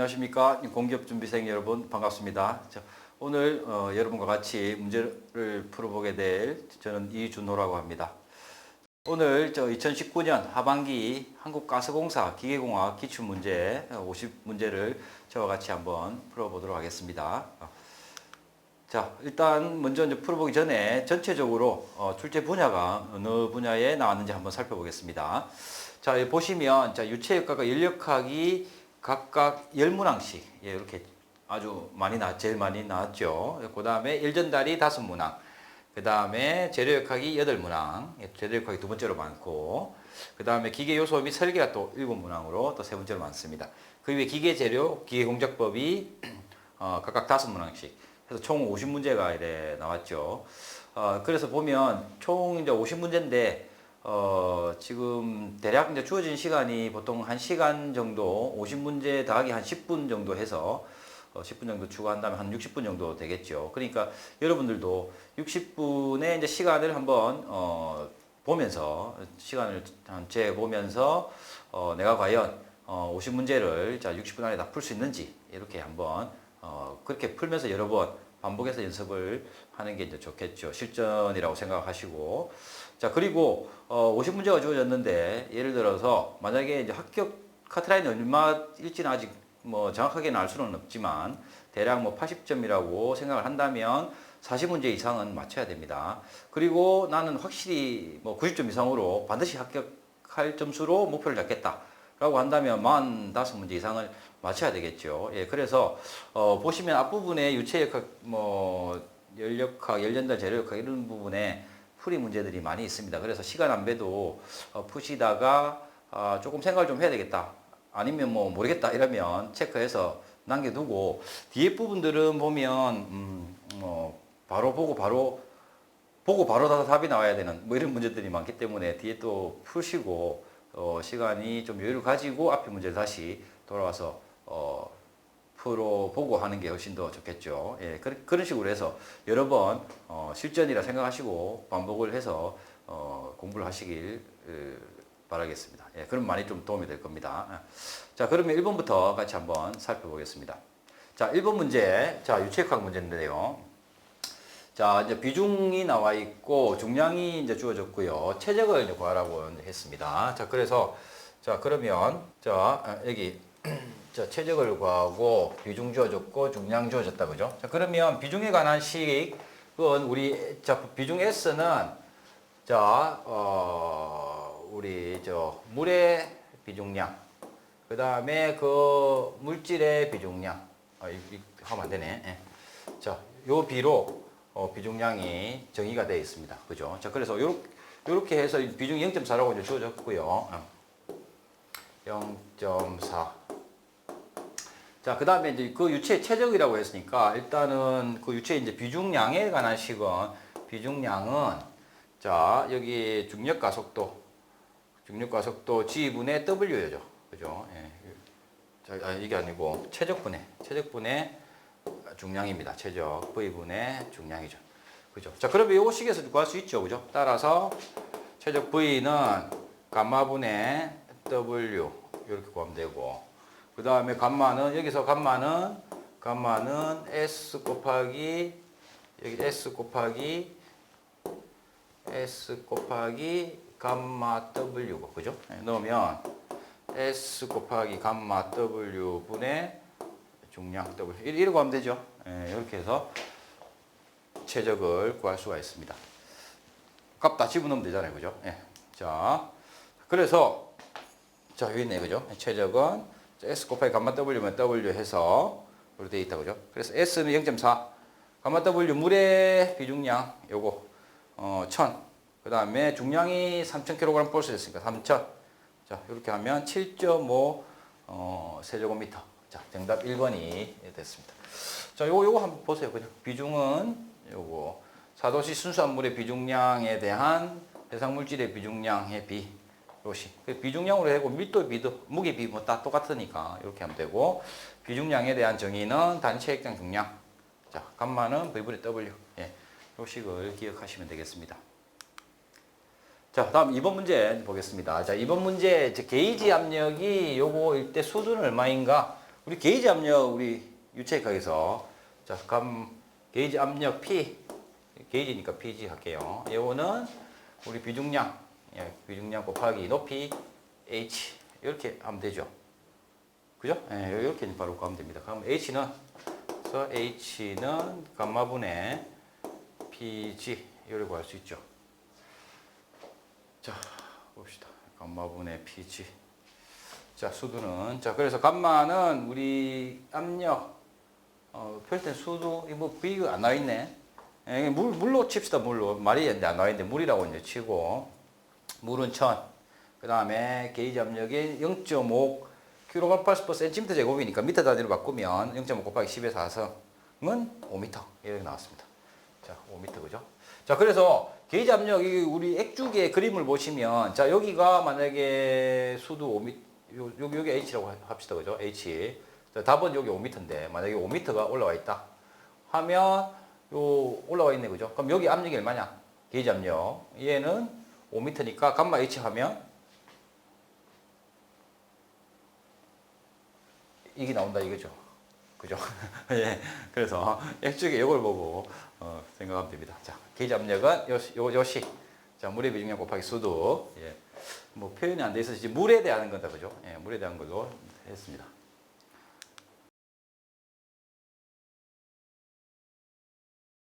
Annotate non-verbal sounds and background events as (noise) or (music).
안녕하십니까 공기업 준비생 여러분 반갑습니다. 자, 오늘 어, 여러분과 같이 문제를 풀어보게 될 저는 이준호라고 합니다. 오늘 저 2019년 하반기 한국가스공사 기계공학 기출문제 50문제를 저와 같이 한번 풀어보도록 하겠습니다. 자, 일단 먼저 이제 풀어보기 전에 전체적으로 어, 출제 분야가 어느 분야에 나왔는지 한번 살펴보겠습니다. 자, 보시면 자, 유체역학과 연력학이 각각 10문항씩 예, 이렇게 아주 많이 나 제일 많이 나왔죠. 그 다음에 일전달이 5문항. 그 다음에 재료역학이 8문항. 예, 재료역학이 두 번째로 많고 그 다음에 기계 요소 및 설계가 또 7문항으로 또 세 번째로 많습니다. 그 위에 기계 재료, 기계 공작법이 (clears throat) 어, 각각 5문항씩 해서 총 50문제가 이래 나왔죠. 어, 그래서 보면 총 이제 50문제인데 어, 지금 대략 이제 주어진 시간이 보통 1시간 정도 50문제 더하기 한 10분 정도 해서 어, 10분 정도 추가한다면 한 60분 정도 되겠죠. 그러니까 여러분들도 60분의 이제 시간을 한번 어, 보면서 시간을 한재 보면서 어, 내가 과연 어, 50문제를 자 60분 안에 다 풀 수 있는지 이렇게 한번 어, 그렇게 풀면서 여러 번 반복해서 연습을 하는 게 이제 좋겠죠. 실전이라고 생각하시고. 자, 그리고 어, 50문제가 주어졌는데 예를 들어서 만약에 이제 합격 카트라인이 얼마일지는 아직 뭐 정확하게는 알 수는 없지만 대략 뭐 80점이라고 생각을 한다면 40문제 이상은 맞춰야 됩니다. 그리고 나는 확실히 뭐 90점 이상으로 반드시 합격할 점수로 목표를 잡겠다. 라고 한다면 45문제 이상을 맞춰야 되겠죠. 예, 그래서 어, 보시면 앞부분에 유체역학, 뭐 연력학, 열연달 재료역학 이런 부분에 풀이 문제들이 많이 있습니다. 그래서 시간 안 배도 어, 푸시다가 아, 조금 생각을 좀 해야 되겠다. 아니면 뭐 모르겠다 이러면 체크해서 남겨두고 뒤에 부분들은 보면 음, 뭐 바로 보고 바로 보고 바로 다 답이 나와야 되는 뭐 이런 문제들이 많기 때문에 뒤에 또 푸시고 어, 시간이 좀 여유를 가지고 앞에 문제를 다시 돌아와서 어, 풀어보고 하는 게 훨씬 더 좋겠죠. 예, 그, 그런 식으로 해서 여러 번 어, 실전이라 생각하시고 반복을 해서 어, 공부를 하시길 에, 바라겠습니다. 예, 그럼 많이 좀 도움이 될 겁니다. 아, 자, 그러면 1번부터 같이 한번 살펴보겠습니다. 자, 1번 문제. 자, 유체역학 문제인데요. 자, 이제 비중이 나와 있고 중량이 이제 주어졌고요. 최적을 이제 구하라고 했습니다. 자, 그래서 자, 그러면 자, 아, 여기 (clears throat) 자, 최적을 구하고 비중 주어졌고 중량 주어졌다 그죠? 자, 그러면 비중에 관한 식은 우리 자, 비중 S는 자, 어, 우리 저 물의 비중량 그다음에 그 물질의 비중량 아, 이, 이 하면 안 되네. 예. 자, 요 비로 어, 비중량이 정의가 되어 있습니다. 그죠? 자, 그래서 요렇게, 요렇게 해서 비중이 0.4라고 이제 주어졌고요. 어. 0.4. 자, 그 다음에 이제 그 유체 최적이라고 했으니까 일단은 그 유체 이제 비중량에 관한 식은 비중량은 자, 여기 중력 가속도, 중력 가속도 G분의 W죠. 그죠? 예. 자, 아, 이게 아니고 최적분의, 최적분의 중량입니다. 최적 V분의 중량이죠. 그죠? 자, 그러면 요거 식에서 구할 수 있죠. 그죠? 따라서 최적 V는 감마분의 W 이렇게 구하면 되고 그 다음에 감마는 여기서 감마는 감마는 S 곱하기 여기 S 곱하기 S 곱하기 감마 W고 그죠? 네, 넣으면 S 곱하기 감마 W 분의 중량 W 이렇게 하면 되죠. 예, 이렇게 해서 최적을 구할 수가 있습니다. 값 다 집어넣으면 되잖아요. 그죠? 예. 자, 그래서 자, 여기 있네. 그죠? 최적은 S 곱하기 감마 W면 W 해서 이렇게 되어 있다. 그죠? 그래서 S는 0.4 감마 W 물의 비중량 요거 어, 1000. 그 다음에 중량이 3000kg 볼수 됐으니까 3000. 자, 이렇게 하면 7.5 어, 세제곱미터. 자, 정답 1번이 됐습니다. 자, 요거 요거 한번 보세요. 그냥 비중은 요거 사도시 순수한 물의 비중량에 대한 해상 물질의 비중량의 비. 요시. 그 비중량으로 하고 밀도 비도 무게 비 뭐 다 똑같으니까 이렇게 하면 되고 비중량에 대한 정의는 단체 핵장 중량. 자, 감마는 V분의 W. 예. 요식을 기억하시면 되겠습니다. 자, 다음 2번 문제 보겠습니다. 자, 2번 문제 게이지 압력이 요거 일대 수준 얼마인가 우리 게이지 압력 우리 유체학에서 자, 감 게이지 압력 P 게이지니까 PG 할게요. 요거는 우리 비중량 예, 비중량 곱하기 높이 H 이렇게 하면 되죠. 그죠? 예, 이렇게 바로 구하면 됩니다. 그럼 H는 그래서 H는 감마분의 PG 이렇게 구할 수 있죠. 자, 봅시다. 감마분의 PG. 자, 수두는 자, 그래서 감마는 우리 압력 어, 표시된 수두 이뭐 B가 안 나와 있네. 예, 물 물로 칩시다 물로 말이 안 나와 있는데 물이라고 이제 치고 물은 천. 그 다음에 게이지 압력이 0.5 kg per cm 제곱이니까 미터 단위로 바꾸면 0.5 곱하기 10의 4성은 5m 이렇게 나왔습니다. 자, 5m 그죠? 자, 그래서 게이지 압력 이 우리 액죽의 그림을 보시면 자, 여기가 만약에 수도 5m 요, 여기 여기 H라고 합시다. 그죠? H. 자, 답은 여기 5m인데 만약에 5m가 올라와 있다 하면 요 올라와 있네. 그죠? 그럼 여기 압력이 얼마냐? 게이지 압력. 얘는 5m니까 감마 H 하면 이게 나온다 이거죠. 그죠? (laughs) 예. 그래서 액축의 이걸 보고 어, 생각하면 됩니다. 자, 게이지 압력은 요, 요, 요시. 자, 물의 비중량 곱하기 수도. 예. 뭐 표현이 안 돼 있어서 물에 대한 건다. 그죠? 예, 물에 대한 걸로 했습니다.